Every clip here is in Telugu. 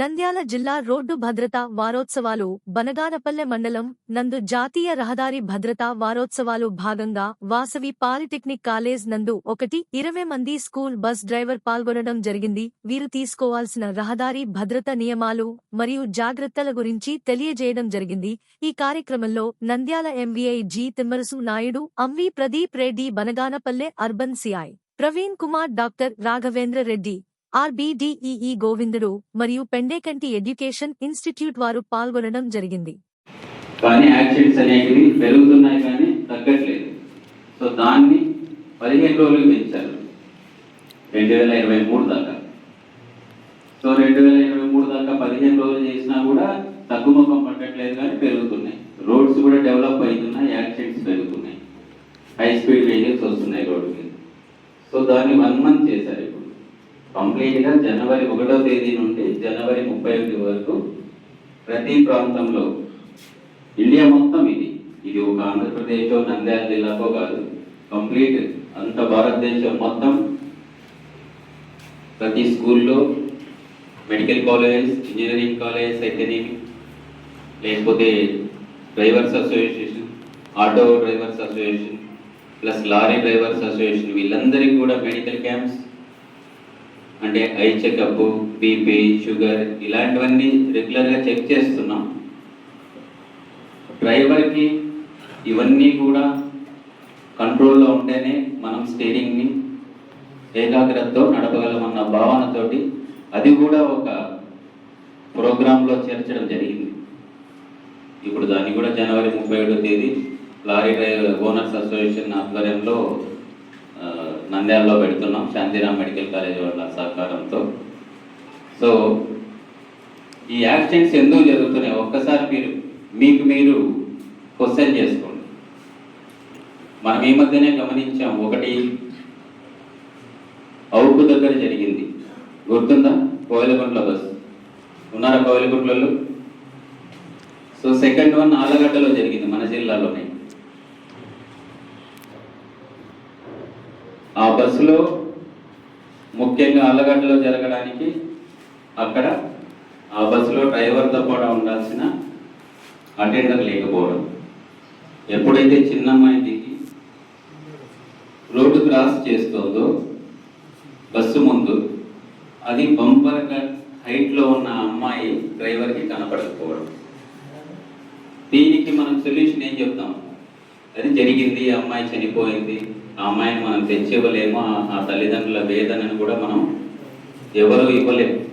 నంద్యాల జిల్లా రోడ్డు భద్రతా వారోత్సవాలు బనగానపల్లె మండలం నందు జాతీయ రహదారి భద్రతా వారోత్సవాలు భాగంగా వాసవి పాలిటెక్నిక్ కాలేజ్ నందు ఒకటి ఇరవై మంది స్కూల్ బస్ డ్రైవర్ పాల్గొనడం జరిగింది. వీరు తీసుకోవాల్సిన రహదారి భద్రత నియమాలు మరియు జాగ్రత్తల గురించి తెలియజేయడం జరిగింది. ఈ కార్యక్రమంలో Nandyal MVI G Thimmarasu Naidu AMVI Pradeep Reddy Banaganapalle urban CI Praveen Kumar doctor Raghavendra Reddy RBDEE Govindudu మరియు పెండేకంటి ఎడ్యుకేషన్ ఇన్స్టిట్యూట్ వారు పాల్గొనడం జరిగింది. కానీ యాక్సిడెంట్స్ అనేవి పెరుగుతున్నాయి కానీ తగ్గట్లేదు. సో దాన్ని పదిహేను రోజులు పెంచారు. రెండు వేల ఇరవై మూడు దాకా. సో రెండు వేల ఇరవై మూడు దాకా పదిహేను రోజులు చేసినా కూడా తగ్గుముఖం పట్టట్లేదు కానీ పెరుగుతున్నాయి. రోడ్స్ కూడా డెవలప్ అవుతున్నాయి యాక్సిడెంట్స్ పెరుగుతున్నాయి. హై స్పీడ్ వెహికల్స్ వస్తున్నాయి రోడ్డు మీద. సో దాన్ని వన్ మంత్ చేశారు. కంప్లీట్గా జనవరి ఒకటో తేదీ నుండి జనవరి ముప్పై ఒకటి వరకు ప్రతి ప్రాంతంలో ఇండియా మొత్తం ఇది. ఇది ఒక ఆంధ్రప్రదేశ్ నంద్యాల జిల్లాకో కాదు. కంప్లీట్ అంత భారతదేశం మొత్తం ప్రతి స్కూల్లో medical college engineering college academy లేకపోతే drivers association auto drivers association plus lorry drivers association వీళ్ళందరికీ కూడా మెడికల్ క్యాంప్స్ అంటే ఐ చెకప్ బీపీ షుగర్ ఇలాంటివన్నీ రెగ్యులర్గా చెక్ చేస్తున్నాం. డ్రైవర్కి ఇవన్నీ కూడా కంట్రోల్లో ఉంటేనే మనం స్టీరింగ్ని ఏకాగ్రతతో నడపగలమన్న భావనతోటి అది కూడా ఒక ప్రోగ్రాంలో చేర్చడం జరిగింది. ఇప్పుడు దాన్ని కూడా జనవరి ముప్పై ఏడో తేదీ లారీ డ్రైవర్ ఓనర్స్ అసోసియేషన్ ఆధ్వర్యంలో నంద్యాలలో పెడుతున్నాం. శాంతిరామ్ మెడికల్ కాలేజ్ వాళ్ళ సహకారంతో. సో ఈ యాక్సిడెంట్స్ ఎందుకు జరుగుతున్నాయి? ఒక్కసారి మీరు మీకు మీరు క్వశ్చన్ చేసుకోండి. మనం ఈ మధ్యనే గమనించాం ఒకటి అవుకు దగ్గర జరిగింది. గుర్తుందా? కోయిలగుంట్ల బస్ ఉన్నారా కోయిలగుంట్లలో సో సెకండ్ వన్ ఆలగడ్డలో జరిగింది మన జిల్లాలోనే. ఆ బస్సులో ముఖ్యంగా అల్లగడ్డలో జరగడానికి అక్కడ ఆ బస్సులో డ్రైవర్తో కూడా ఉండాల్సిన అటెండర్ లేకపోవడం. ఎప్పుడైతే చిన్నమ్మాయి దిగి రోడ్డు క్రాస్ చేస్తుందో బస్సు ముందు అది బంపర్ హైట్లో ఉన్న అమ్మాయి డ్రైవర్కి కనపడకపోవడం. దీనికి మనం సొల్యూషన్ ఏం చెప్తాం? అది జరిగింది ఆ అమ్మాయి చనిపోయింది. ఆ అమ్మాయిని మనం తెచ్చివ్వలేము. ఆ- ఆ తల్లిదండ్రుల వేదనను కూడా మనం ఎవరు ఇవ్వలేము.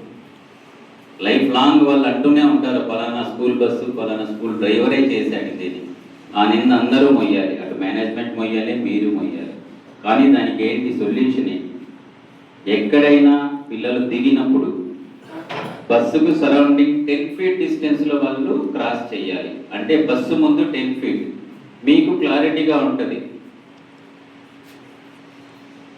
లైఫ్ లాంగ్ వాళ్ళు అంటూనే ఉంటారు పలానా స్కూల్ బస్సు పలానా స్కూల్ డ్రైవరే చేశాడు దీన్ని. ఆ నిన్న అందరూ మొయ్యాలి. అటు మేనేజ్మెంట్ మొయ్యాలి మీరు మొయ్యాలి. కానీ దానికి ఏంటి సొల్యూషన్ ఏంటి? ఎక్కడైనా పిల్లలు దిగినప్పుడు బస్సుకు సరౌండింగ్ టెన్ ఫీట్ డిస్టెన్స్లో వాళ్ళు క్రాస్ చేయాలి. అంటే బస్సు ముందు టెన్ ఫీట్. మీకు క్లారిటీగా ఉంటుంది.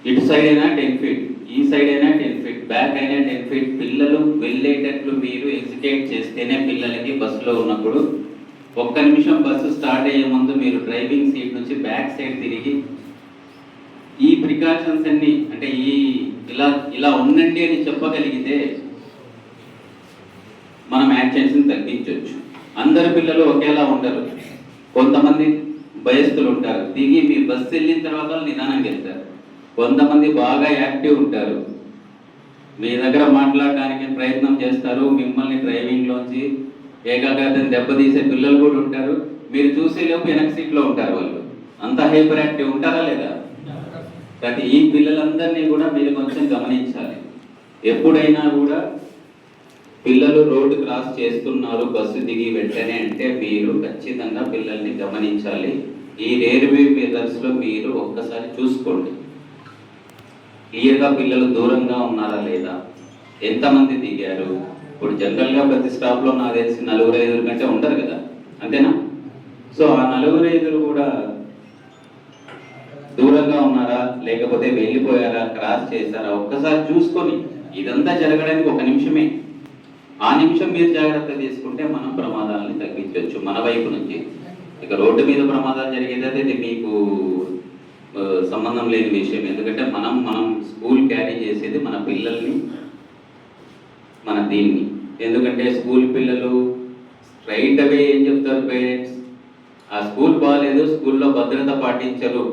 ఇటు సైడ్ అయినా టెన్ ఫీట్ ఈ సైడ్ అయినా టెన్ ఫీట్ బ్యాక్ అయినా టెన్ ఫీట్. పిల్లలు వెళ్ళేటట్లు మీరు ఎడ్యుకేట్ చేస్తేనే పిల్లలకి బస్సులో ఉన్నప్పుడు ఒక్క నిమిషం బస్సు స్టార్ట్ అయ్యే ముందు మీరు డ్రైవింగ్ సీట్ నుంచి బ్యాక్ సైడ్ తిరిగి ఈ ప్రికాషన్స్ అన్ని అంటే ఈ ఇలా ఇలా ఉండండి అని చెప్పగలిగితే మనం యాక్షన్స్ని తగ్గించవచ్చు అందరు పిల్లలు ఒకేలా ఉండరు. కొంతమంది భయస్థులు ఉంటారు దిగి మీ బస్సు వెళ్ళిన తర్వాత వాళ్ళు నిదానంగా వెళ్తారు కొంతమంది బాగా యాక్టివ్ ఉంటారు. మీ దగ్గర మాట్లాడడానికి ప్రయత్నం చేస్తారు. మిమ్మల్ని డ్రైవింగ్లోంచి ఏకాగ్రతను దెబ్బతీసే పిల్లలు కూడా ఉంటారు. మీరు చూసేలోపు వెనక సీట్లో ఉంటారు వాళ్ళు. అంత హైపర్ యాక్టివ్ ఉంటారా లేదా? ప్రతి ఈ పిల్లలందరినీ కూడా మీరు కొంచెం గమనించాలి. ఎప్పుడైనా కూడా పిల్లలు రోడ్డు క్రాస్ చేస్తున్నారు బస్సు దిగి వెంటనే అంటే మీరు ఖచ్చితంగా పిల్లల్ని గమనించాలి. ఈ రేర్వే మిర్రర్స్లో మీరు ఒక్కసారి చూసుకోండి. క్లియర్గా పిల్లలు దూరంగా ఉన్నారా లేదా? ఎంతమంది దిగారు? ఇప్పుడు జనరల్గా ప్రతి స్టాప్లో నాకు తెలిసి నలుగురు ఐదుగురు కంటే ఉంటారు కదా? అంతేనా? సో ఆ నలుగురు ఐదుగురు కూడా దూరంగా ఉన్నారా? లేకపోతే వెళ్ళిపోయారా? క్రాస్ చేశారా? ఒక్కసారి చూసుకొని ఇదంతా జరగడానికి ఒక నిమిషమే. ఆ నిమిషం మీరు జాగ్రత్త తీసుకుంటే మనం ప్రమాదాలని తగ్గించవచ్చు మన వైపు నుంచి. ఇక రోడ్డు మీద ప్రమాదాలు జరిగేది అయితే ఇది మీకు సంబంధం లేని విషయం. ఎందుకంటే మనం మనం స్కూల్ క్యారీ చేసేది మన పిల్లల్ని మన దీన్ని. ఎందుకంటే స్కూల్ పిల్లలు స్ట్రైట్ అవే ఏం చెప్తారు పేరెంట్స్? ఆ స్కూల్ బాగాలేదు స్కూల్లో భద్రత పాటించరు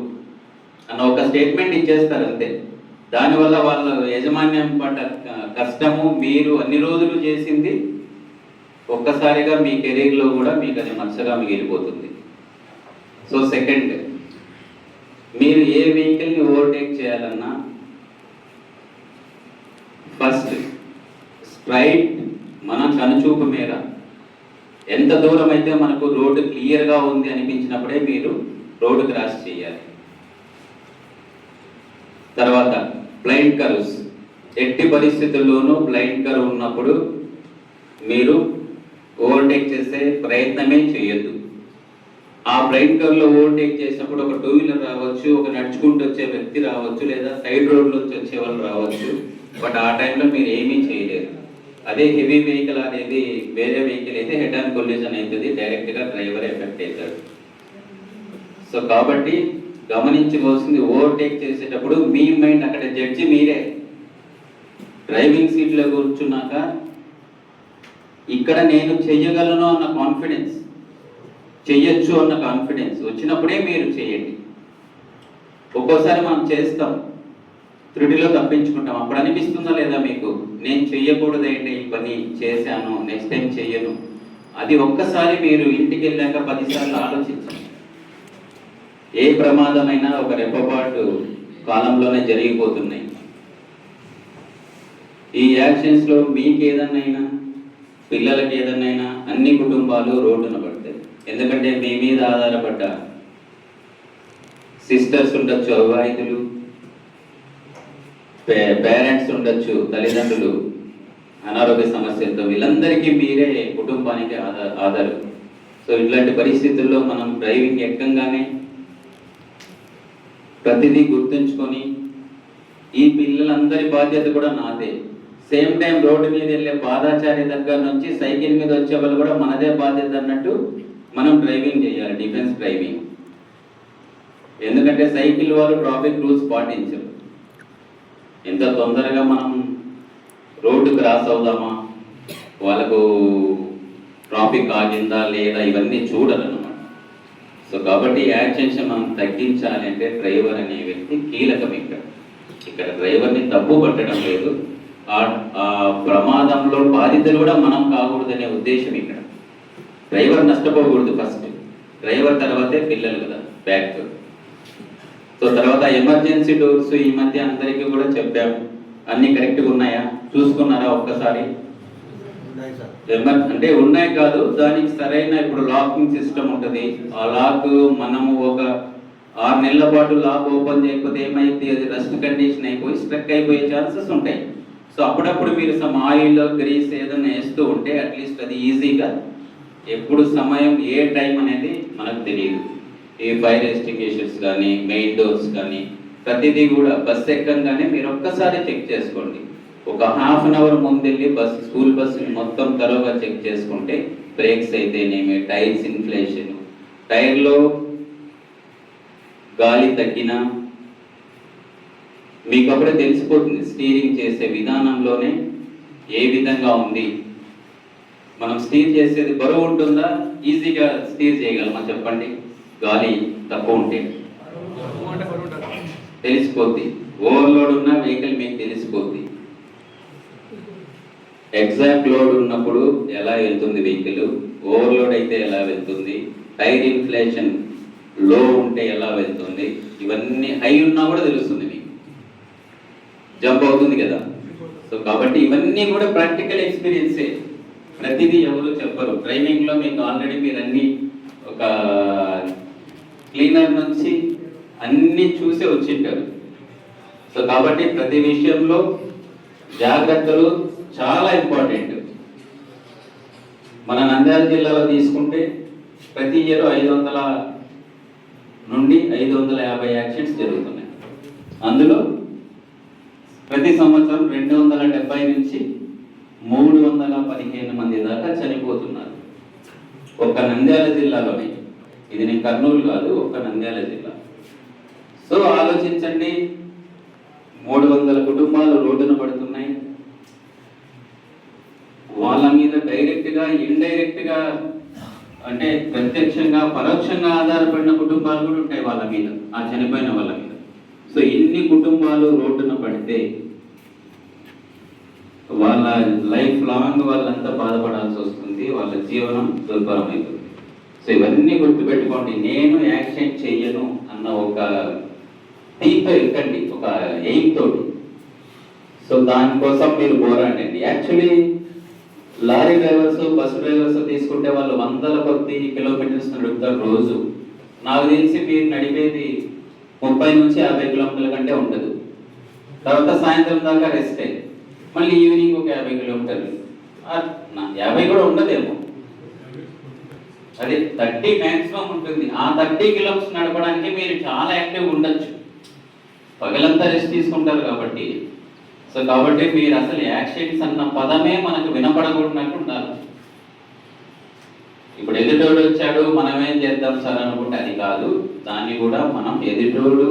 అన్న ఒక స్టేట్మెంట్ ఇచ్చేస్తారు అంతే. దానివల్ల వాళ్ళ యజమాన్యం పడ్డ కష్టము మీరు అన్ని రోజులు చేసింది ఒక్కసారిగా మీ కెరీర్లో కూడా మీకు అది మచ్చగా మిగిలిపోతుంది. సో సెకండ్ మీరు ఏ వెహికల్ని ఓవర్టేక్ చేయాలన్నా ఫస్ట్ స్ట్రైట్ మన కనుచూపు మేర ఎంత దూరం అయితే మనకు రోడ్డు క్లియర్గా ఉంది అనిపించినప్పుడే మీరు రోడ్డు క్రాస్ చేయాలి. తర్వాత బ్లైండ్ కర్వ్స్ ఎట్టి పరిస్థితుల్లోనూ బ్లైండ్ కర్వ్ ఉన్నప్పుడు మీరు ఓవర్టేక్ చేసే ప్రయత్నమే చేయొద్దు. ఆ బ్లైండ్లో ఓవర్టేక్ చేసినప్పుడు ఒక టూ వీలర్ రావచ్చు ఒక నడుచుకుంటూ వచ్చే వ్యక్తి రావచ్చు లేదా సైడ్ రోడ్ నుంచి వచ్చే వాళ్ళు రావచ్చు. బట్ ఆ టైంలో మీరు ఏమీ చేయలేరు. అదే హెవీ వెహికల్ అనేది వేరే వెహికల్ అయితే హెడ్ అండ్ కొల్యూషన్ అవుతుంది డైరెక్ట్గా డ్రైవర్ ఎఫెక్ట్ అవుతాడు సో కాబట్టి గమనించవలసింది ఓవర్టేక్ చేసేటప్పుడు మీ మైండ్ అక్కడ జడ్జి మీరే. డ్రైవింగ్ సీట్లో కూర్చున్నాక ఇక్కడ నేను చెయ్యగలను అన్న కాన్ఫిడెన్స్ చెయ్యొచ్చు అన్న కాన్ఫిడెన్స్ వచ్చినప్పుడే మీరు చేయండి ఒక్కోసారి మనం చేస్తాం. త్రుటిలో తప్పించుకుంటాం. అప్పుడు అనిపిస్తుందా లేదా మీకు? నేను చెయ్యకూడదండి ఈ పని చేశాను నెక్స్ట్ టైం చెయ్యను. అది ఒక్కసారి మీరు ఇంటికి వెళ్ళాక పదిసార్లు ఆలోచించండి. ఏ ప్రమాదమైనా ఒక రెప్పపాటు కాలంలోనే జరిగిపోతున్నాయి. ఈ యాక్షన్స్లో మీకు ఏదన్నైనా పిల్లలకి ఏదన్నైనా అన్ని కుటుంబాలు రోడ్డున పడుతుంది ఎందుకంటే మీ మీద ఆధారపడ్డ? సిస్టర్స్ ఉండొచ్చు అవివాహితులు. పేరెంట్స్ ఉండొచ్చు తల్లిదండ్రులు. అనారోగ్య సమస్యలతో వీళ్ళందరికీ మీరే కుటుంబానికి ఆధార ఆధారం. సో ఇట్లాంటి పరిస్థితుల్లో మనం డ్రైవింగ్ ఎక్కంగానే ప్రతిదీ గుర్తుంచుకొని ఈ పిల్లలందరి బాధ్యత కూడా నాదే. సేమ్ టైం రోడ్డు మీద వెళ్ళే పాదాచారి దగ్గర నుంచి సైకిల్ మీద వచ్చే వాళ్ళు కూడా మనదే బాధ్యత అన్నట్టు మనం డ్రైవింగ్ చేయాలి డిఫెన్స్ డ్రైవింగ్ ఎందుకంటే సైకిల్ వాళ్ళు ట్రాఫిక్ రూల్స్ పాటించరు. ఎంత తొందరగా మనం రోడ్డు క్రాస్ అవుదామా? వాళ్ళకు ట్రాఫిక్ ఆగిందా లేదా ఇవన్నీ చూడరు సో కాబట్టి యాక్షన్స్ మనం తగ్గించాలి అంటే డ్రైవర్ అనే వ్యక్తి కీలకం ఇక్కడ. ఇక్కడ డ్రైవర్ని తప్పు పట్టడం లేదు. ఆ ఆ ప్రమాదంలో బాధితులు కూడా మనం కాకూడదనే ఉద్దేశం ఇక్కడ. డ్రైవర్ నష్టపోకూడదు ఫస్ట్. డ్రైవర్ తర్వాతే పిల్లలు కదా బ్యాక్ సో తర్వాత ఎమర్జెన్సీ డోర్స్ ఈ మధ్య అందరికీ కూడా చెప్పాము. అన్ని కరెక్ట్గా ఉన్నాయా? చూసుకున్నారా ఒక్కసారి? అంటే ఉన్నాయి కాదు దానికి సరైన ఇప్పుడు లాకింగ్ సిస్టమ్ ఉంటుంది. ఆ లాక్ మనము ఒక ఆరు నెలల పాటు లాక్ ఓపెన్ చేయకపోతే ఏమైంది? అది రస్ట్ కండిషన్ అయిపోయి స్ట్రక్ అయిపోయే ఛాన్సెస్ ఉంటాయి. సో అప్పుడప్పుడు మీరు సమ్ ఆయిల్ గ్రీస్ ఏదైనా వేస్తూ ఉంటే అట్లీస్ట్ అది ఈజీగా ఎప్పుడు సమయం ఏ టైం అనేది మనకు తెలియదు. ఈ ఫైర్ ఎస్టింగ్విషర్స్ కానీ మెయిన్ డోర్స్ కానీ ప్రతిదీ కూడా బస్ ఎక్కంగానే మీరు ఒక్కసారి చెక్ చేసుకోండి. ఒక హాఫ్ అన్ అవర్ ముందెళ్ళి బస్ స్కూల్ బస్సుని మొత్తం తరోగా చెక్ చేసుకుంటే బ్రేక్స్ అయితేనేమి టైర్స్ ఇన్ఫ్లేషన్ టైర్లో గాలి తగ్గినా మీకు అప్పుడే తెలిసిపోతుంది. స్టీరింగ్ చేసే విధానంలోనే ఏ విధంగా ఉంది? మనం స్టీర్ చేసేది బరువు ఉంటుందా? ఈజీగా స్టీర్ చేయగలమా? చెప్పండి. గాలి తక్కువ ఉంటే. తెలిసిపోద్ది. ఓవర్లోడ్ ఉన్న వెహికల్ మీకు తెలిసిపోద్ది. ఎగ్జాక్ట్ లోడ్ ఉన్నప్పుడు ఎలా వెళ్తుంది వెహికల్? ఓవర్లోడ్ అయితే ఎలా వెళ్తుంది? టైర్ ఇన్ఫ్లేషన్లో ఉంటే ఎలా వెళ్తుంది? ఇవన్నీ హై ఉన్నా కూడా తెలుస్తుంది మీకు. జంప్ అవుతుంది కదా. సో కాబట్టి ఇవన్నీ కూడా ప్రాక్టికల్ ఎక్స్పీరియన్సే. ప్రతిదీ ఎవరు చెప్పరు. డ్రైవింగ్లో మీకు ఆల్రెడీ మీరు అన్ని ఒక క్లీనర్ నుంచి అన్ని చూసి వచ్చింటారు. సో కాబట్టి ప్రతి విషయంలో జాగ్రత్తలు చాలా ఇంపార్టెంట్ మన నంద్యాల జిల్లాలో తీసుకుంటే ప్రతి ఇయర్ ఐదు వందల నుండి ఐదు వందల యాభై యాక్సిడెంట్స్ జరుగుతున్నాయి. అందులో ప్రతి సంవత్సరం రెండు వందల డెబ్బై నుంచి మూడు వందల పదిహేను మంది దాకా చనిపోతున్నారు. ఒక్క నంద్యాల జిల్లాలోనే ఇది నేను కర్నూలు కాదు ఒక్క నంద్యాల జిల్లా. సో ఆలోచించండి మూడు వందల కుటుంబాలు రోడ్డున పడుతున్నాయి. వాళ్ళ మీద డైరెక్ట్గా ఇండైరెక్ట్గా అంటే ప్రత్యక్షంగా పరోక్షంగా ఆధారపడిన కుటుంబాలు కూడా ఉంటాయి వాళ్ళ మీద ఆ చనిపోయిన వాళ్ళ మీద. సో ఇన్ని కుటుంబాలు రోడ్డున పడితే వాళ్ళ లైఫ్ లాంగ్ వాళ్ళంతా బాధపడాల్సి వస్తుంది వాళ్ళ జీవనం దుర్భరం అవుతుంది సో ఇవన్నీ గుర్తుపెట్టుకోండి నేను యాక్షన్ చెయ్యను అన్న ఒక దీంతో ఎక్కండి ఒక ఎయిమ్ తోటి. సో దానికోసం మీరు పోరాడండి. Actually lorry drivers bus drivers తీసుకుంటే వాళ్ళు వందల కొద్ది కిలోమీటర్స్ నడుపుతారు రోజు. నాకు తెలిసి మీరు నడిపేది ముప్పై నుంచి యాభై కిలోమీటర్ల కంటే ఉండదు. తర్వాత సాయంత్రం దాకా రెస్టే మళ్ళీ ఈవినింగ్ ఒక యాభై కిలోమీటర్లు. యాభై కూడా ఉండదేమో. అదే థర్టీ మ్యాక్సిమం ఉంటుంది. ఆ థర్టీ కిలోమీటర్స్ నడపడానికి మీరు చాలా యాక్టివ్ ఉండొచ్చు. పగలంతా రెస్ట్ తీసుకుంటారు కాబట్టి. సో కాబట్టి మీరు అసలు యాక్సిడెంట్స్ అన్న పదమే మనకు వినపడకూడనట్టు ఉండాలి. ఇప్పుడు ఎదుటోడు వచ్చాడు మనం ఏం చేద్దాం సార్ అనుకుంటే అది కాదు. దాన్ని కూడా మనం ఎదుటోడు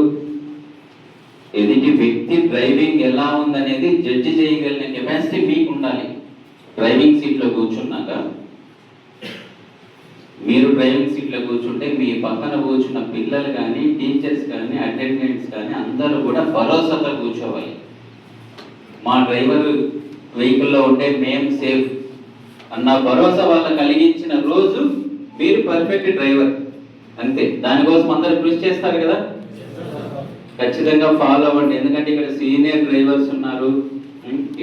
ఎదుటి వ్యక్తి డ్రైవింగ్ ఎలా ఉందనేది జడ్జి చేయగలిగిన కెపాసిటీ మీకు ఉండాలి డ్రైవింగ్ సీట్లో కూర్చున్నాక మీరు డ్రైవింగ్ సీట్లో కూర్చుంటే మీ పక్కన కూర్చున్న పిల్లలు కానీ టీచర్స్ కానీ అటెండెంట్స్ కానీ అందరూ కూడా భరోసాతో కూర్చోవాలి. మా డ్రైవర్ వెహికల్లో ఉంటే మేం సేఫ్ అన్న భరోసా వాళ్ళ కలిగించిన రోజు మీరు పర్ఫెక్ట్ డ్రైవర్ అంతే. దానికోసం అందరు కృషి చేస్తారు కదా. ఖచ్చితంగా ఫాలో అవ్వండి. ఎందుకంటే ఇక్కడ సీనియర్ డ్రైవర్స్ ఉన్నారు.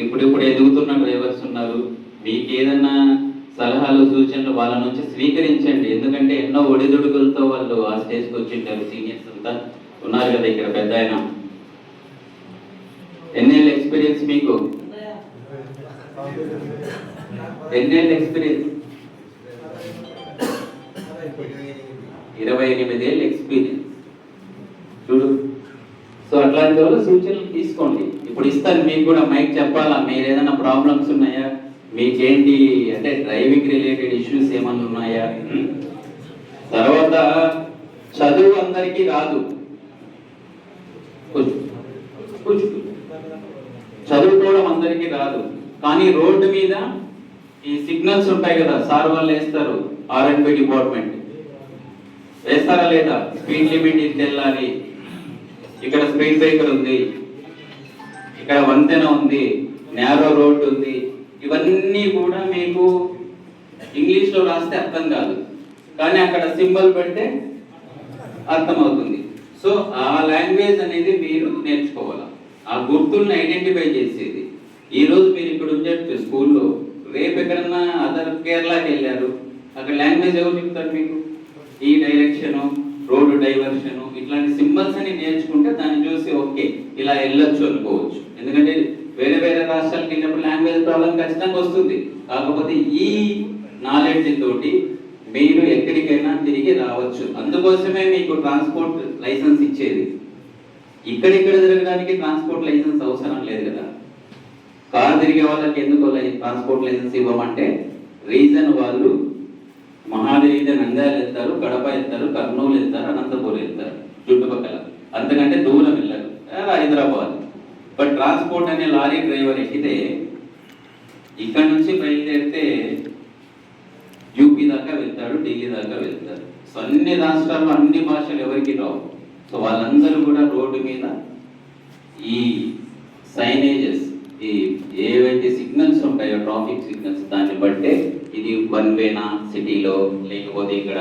ఇప్పుడిప్పుడు ఎదుగుతున్న డ్రైవర్స్ ఉన్నారు. మీకు ఏదన్నా సలహాలు సూచనలు వాళ్ళ నుంచి స్వీకరించండి. ఎందుకంటే ఎన్నో ఒడిదుడుకులతో వాళ్ళు ఆ స్టేజ్కి వచ్చింటారు సీనియర్స్ అంతా. ఉన్నారు కదా ఇక్కడ పెద్ద ఆయన. ఎన్నేళ్ళ ఎక్స్పీరియన్స్ మీకు? ఎన్నేళ్ళ ఎక్స్పీరియన్స్ ఇరవై ఎనిమిది ఏళ్ళ ఎక్స్పీరియన్స్ సో ద్వారా వాళ్ళు సూచనలు తీసుకోండి. ఇప్పుడు ఇస్తాను మీకు కూడా మైక్ చెప్పాలా? మీరు ఏదైనా ప్రాబ్లమ్స్ ఉన్నాయా? మీకేంటి అంటే డ్రైవింగ్ రిలేటెడ్ ఇష్యూస్ ఏమన్నా ఉన్నాయా? తర్వాత చదువు అందరికీ రాదు. చదువుకోవడం అందరికీ రాదు. కానీ రోడ్డు మీద ఈ సిగ్నల్స్ ఉంటాయి కదా సార్ వాళ్ళు వేస్తారు ఆర్ఎండ్బి డిపార్ట్మెంట్. వేస్తారా లేదా? స్పీడ్ లిమిట్ ఇది వెళ్ళాలి ఇక్కడ స్పీడ్ బ్రేకర్ ఉంది. ఇక్కడ వంతెన ఉంది. నేరో రోడ్ ఉంది. ఇవన్నీ కూడా మీకు ఇంగ్లీష్లో రాస్తే అర్థం కాదు. కానీ అక్కడ సింబల్ పెడితే అర్థమవుతుంది. సో ఆ లాంగ్వేజ్ అనేది మీరు నేర్చుకోవాలి. ఆ గుర్తుల్ని ఐడెంటిఫై చేసేది. ఈరోజు మీరు ఇక్కడ ఉండే స్కూల్లో. రేపు ఎక్కడన్నా అదర్ కేరళకి వెళ్ళారు. అక్కడ లాంగ్వేజ్ ఎవరు చెప్తారు మీకు? ఈ డైరెక్షన్. రోడ్డు డైవర్షన్ ఇట్లాంటి సింబల్స్ అని నేర్చుకుంటే దాన్ని చూసి ఓకే ఇలా వెళ్ళొచ్చు అనుకోవచ్చు. ఎందుకంటే వేరే వేరే రాష్ట్రాలకు వెళ్ళినప్పుడు లాంగ్వేజ్ ప్రాబ్లం ఖచ్చితంగా వస్తుంది. కాకపోతే ఈ నాలెడ్జ్ తోటి మీరు ఎక్కడికైనా తిరిగి రావచ్చు. అందుకోసమే మీకు ట్రాన్స్పోర్ట్ లైసెన్స్ ఇచ్చేది. ఇక్కడిక్కడ తిరగడానికి ట్రాన్స్పోర్ట్ లైసెన్స్ అవసరం లేదు కదా. కారు తిరిగే వాళ్ళకి ఎందుకు ట్రాన్స్పోర్ట్ లైసెన్స్ ఇవ్వమంటే రీజన్ వాళ్ళు మహాదేవి నంగాలు వెళ్తారు కడప ఎత్తారు కర్నూలు వెళ్తారు అనంతపురం వెళ్తారు చుట్టుపక్కల అంతకంటే దూరం వెళ్ళారు. హైదరాబాద్. బట్ ట్రాన్స్పోర్ట్ అనే లారీ డ్రైవర్ ఎక్కితే ఇక్కడ నుంచి బయలుదేరితే యూపీ దాకా వెళ్తాడు ఢిల్లీ దాకా వెళ్తాడు. సో అన్ని రాష్ట్రాల్లో అన్ని భాషలు ఎవరికి రావు. సో వాళ్ళందరూ కూడా రోడ్డు మీద ఈ సైనేజెస్ ఈ ఏవైతే సిగ్నల్స్ ఉంటాయో ట్రాఫిక్ సిగ్నల్స్ దాన్ని బట్టే ఇది వన్ వేనా సిటీలో లేకపోతే ఇక్కడ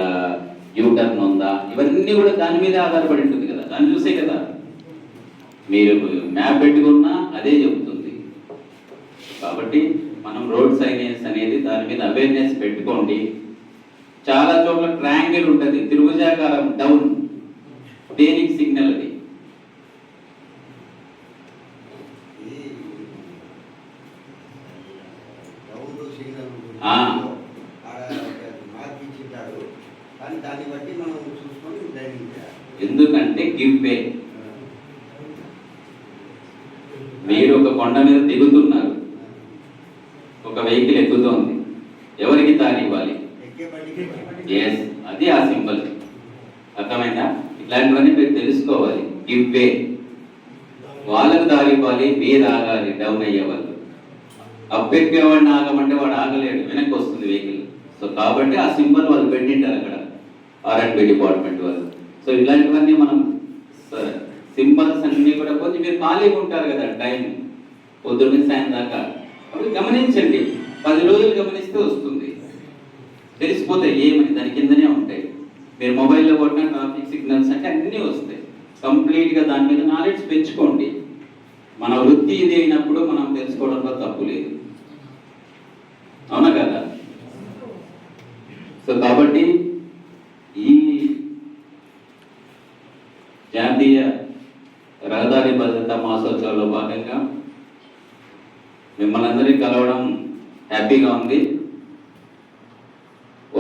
యూటర్న్ ఉందా? ఇవన్నీ కూడా దాని మీద ఆధారపడి ఉంటుంది కదా. దాన్ని చూసే కదా. మీరు మ్యాప్ పెట్టుకున్నా అదే చెబుతుంది. కాబట్టి మనం రోడ్ సైనేజ్ అనేది దాని మీద అవేర్నెస్ పెట్టుకోండి. చాలా చోట్ల ట్రయాంగిల్ ఉంటుంది. త్రిభుజాకారం డౌన్ దేనికి సిగ్నల్ అది? ఇది కానీ దాన్ని బట్టి మనం చూసుకొని చేయాలి ఎందుకంటే గివ్ వే మీరు ఒక కొండ మీద దిగుతున్నారు. ఒక వెహికల్ ఎక్కుతోంది. ఎవరికి తాగివ్వాలి ఇవ్వాలి? ఎస్ అది ఆ సింబల్. అర్థమైందా? ఇట్లాంటివన్నీ మీరు తెలుసుకోవాలి. గివ్ వే వాళ్ళకు దారి ఇవ్వాలి మీరు ఆగాలి డౌన్ అయ్యేవాలి వాళ్ళు వాడిని ఆగమంటే వాడు ఆగలేడు వెనక్కి వస్తుంది వెహికల్ సో కాబట్టి ఆ సింబల్ వాళ్ళు పెట్టింటారు అక్కడ ఆర్ఎండ్బి డిపార్ట్మెంట్ వాళ్ళు. సో ఇలాంటివన్నీ మనం సింబల్స్ అన్ని కూడా కొంచెం మీరు ఖాళీగా ఉంటారు కదా టైం పొద్దున్న సాయం దాకా. అప్పుడు గమనించండి పది రోజులు గమనిస్తే వస్తుంది. తెలిసిపోతాయి ఏమని దాని కిందనే ఉంటాయి. మీరు మొబైల్లో కొట్టిన ట్రాఫిక్ సిగ్నల్స్ అంటే అన్నీ వస్తాయి. కంప్లీట్గా దాని మీద నాలెడ్జ్ పెంచుకోండి. మన వృత్తి ఇది అయినప్పుడు మనం తెలుసుకోవడంలో తప్పు లేదు అవునా కదా సో కాబట్టి ఈ జాతీయ రహదారి భద్రతా మాసోత్సవంలో భాగంగా మిమ్మల్ని అందరినీ కలవడం హ్యాపీగా ఉంది.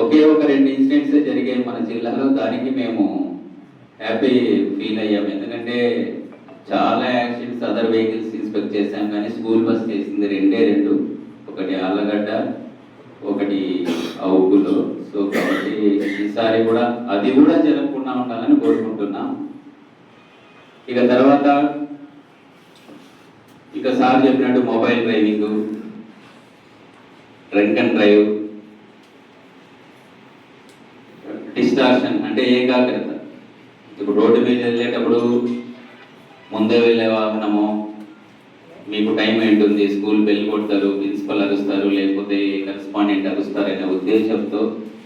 ఒకే ఒక రెండు ఇన్సిడెంట్స్ జరిగాయి మన జిల్లాలో దానికి మేము హ్యాపీ ఫీల్ అయ్యాము ఎందుకంటే చాలా యాక్సిడెంట్స్ అదర్ వెహికల్స్ ఇన్స్పెక్ట్ చేశాం. కానీ స్కూల్ బస్ చేసింది రెండే రెండు. ఒకటి ఆళ్ళగడ్డ ఒకటి అవుకులో సో కాబట్టి ఈసారి కూడా అది కూడా జరగకుండా ఉండాలని కోరుకుంటున్నాం. ఇక తర్వాత ఇంకా సార్ చెప్పినట్టు mobile driving drunk and drive distortion అంటే ఏకాగ్రత ఇప్పుడు రోడ్డు మీద వెళ్ళేటప్పుడు ముందే వెళ్ళే వాహనము మీకు టైం ఏంటుంది? స్కూల్ బెల్ కొడతారు ప్రిన్సిపల్ అరుస్తారు లేకపోతే కరెస్పాండెంట్ అరుస్తారు అనే ఉద్దేశంతో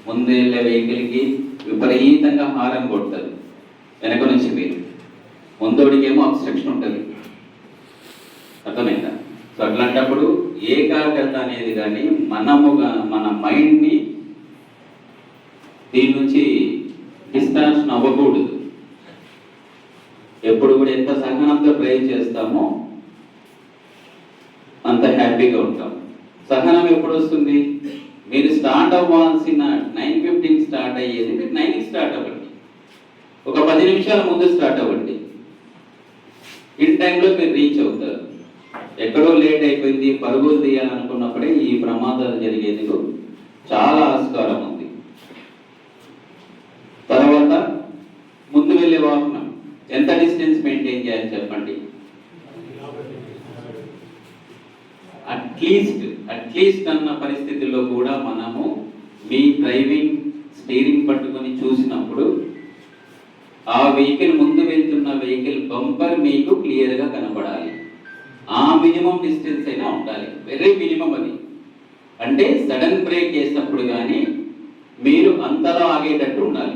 ముందే వెళ్ళే వెహికల్కి విపరీతంగా హారం కొడతారు. వెనక నుంచి మీరు. ముందోడికేమో అబ్స్ట్రక్షన్ ఉంటుంది. అర్థమైందా? సో అట్లాంటప్పుడు ఏకాగ్రత అనేది కానీ మనముగా మన మైండ్ని దీని నుంచి డిస్టార్షన్ అవ్వకూడదు. ఎప్పుడు కూడా ఎంత సహనంతో డ్రైవ్ చేస్తామో అంత హ్యాపీగా ఉంటాం. సహనం ఎప్పుడు వస్తుంది? మీరు స్టార్ట్ అవ్వాల్సిన నైన్ ఫిఫ్టీన్ స్టార్ట్ అయ్యేది మీరు నైన్కి స్టార్ట్ అవ్వండి. ఒక పది నిమిషాల ముందు స్టార్ట్ అవ్వండి. ఇన్ టైంలో మీరు రీచ్ అవుతారు. ఎక్కడో లేట్ అయిపోయింది పరుగులు తీయాలనుకున్నప్పుడే ఈ ప్రమాదాలు జరిగేందుకు చాలా ఆస్కారం ఉంది. తర్వాత ముందు వెళ్ళే వాహనం ఎంత డిస్టెన్స్ మెయింటైన్ చేయాలి చెప్పండి? అట్లీస్ట్ అట్లీస్ట్ అన్న పరిస్థితుల్లో కూడా మనము మీ డ్రైవింగ్ స్టీరింగ్ పట్టుకొని చూసినప్పుడు ఆ వెహికల్ ముందు వెళ్తున్న వెహికల్ బంపర్ మీకు క్లియర్గా కనపడాలి ఆ మినిమం డిస్టెన్స్ అయినా ఉండాలి. వెరీ మినిమం అది. అంటే సడన్ బ్రేక్ చేసినప్పుడు కానీ మీరు అంతలో ఆగేటట్టు ఉండాలి.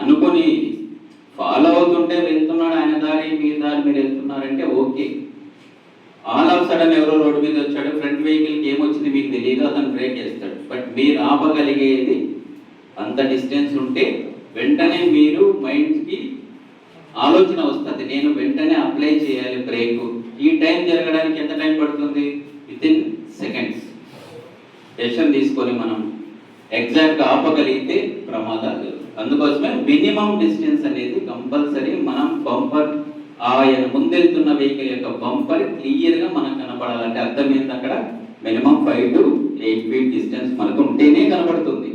అనుకొని ఫాలో అవుతుంటే వెళ్తున్నాడు ఆయన దారి మీ దారి మీరు వెళ్తున్నారంటే ఓకే. ఆల్ ఆఫ్ సడన్ ఎవరో రోడ్డు మీద వచ్చాడు ఫ్రంట్ వెహికల్కి ఏమొచ్చింది మీకు తెలియదు అతను బ్రేక్ చేస్తాడు. బట్ మీరు ఆపగలిగేది అంత డిస్టెన్స్ ఉంటే వెంటనే మీరు మైండ్కి ఆలోచన వస్తుంది. నేను వెంటనే అప్లై చేయాలి బ్రేక్. ఈ టైం జరగడానికి ఎంత టైం పడుతుంది? విత్ ఇన్ సెకండ్స్ డెసిషన్ తీసుకొని మనం ఎగ్జాక్ట్ ఆపగలిగితే ప్రమాదాలు అందుకోసమే మినిమం డిస్టెన్స్ అనేది కంపల్సరీ మనం బంపర్ ఆయన ముందెళ్తున్న వెహికల్ యొక్క బంపర్ క్లియర్గా మనకు కనపడాలంటే అర్థం ఏంటి అక్కడ? Minimum five to eight feet distance మనకు ఉంటేనే కనపడుతుంది.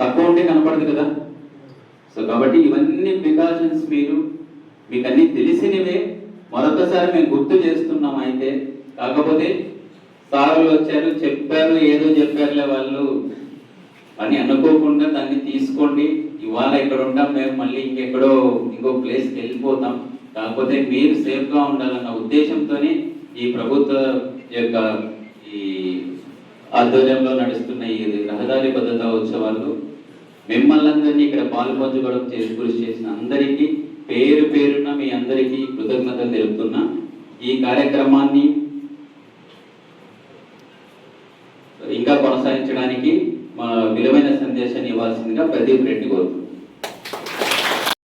తక్కువ ఉంటే కనపడదు కదా? సో కాబట్టి ఇవన్నీ ప్రికాషన్స్ మీరు మీకు అన్ని తెలిసినవే. మరొకసారి మేము గుర్తు చేస్తున్నాం అయితే కాకపోతే సార్లు వచ్చారు చెప్పారు ఏదో చెప్పారులే వాళ్ళు. అని అనుకోకుండా దాన్ని తీసుకోండి. ఇవాళ ఇక్కడ ఉంటాం మేము మళ్ళీ ఇంకెక్కడో ఇంకో ప్లేస్కి వెళ్ళిపోతాం. కాకపోతే మీరు సేఫ్గా ఉండాలన్న ఉద్దేశంతోనే ఈ ప్రభుత్వ యొక్క ఈ ఆధ్వర్యంలో నడుస్తున్న ఈ రహదారి భద్రతా ఉత్సవాలు మిమ్మల్ని అందరినీ ఇక్కడ పాల్పంచుకోవడం చేసి కృషి చేసిన అందరికీ పేరు పేరున మీ అందరికీ కృతజ్ఞతలు తెలుపుతున్నా. ఈ కార్యక్రమాన్ని ఇంకా కొనసాగించడానికి మా విలువైన సందేశాన్ని ఇవ్వాల్సిందిగా ప్రదీప్ రెడ్డి కోరుతున్నాను.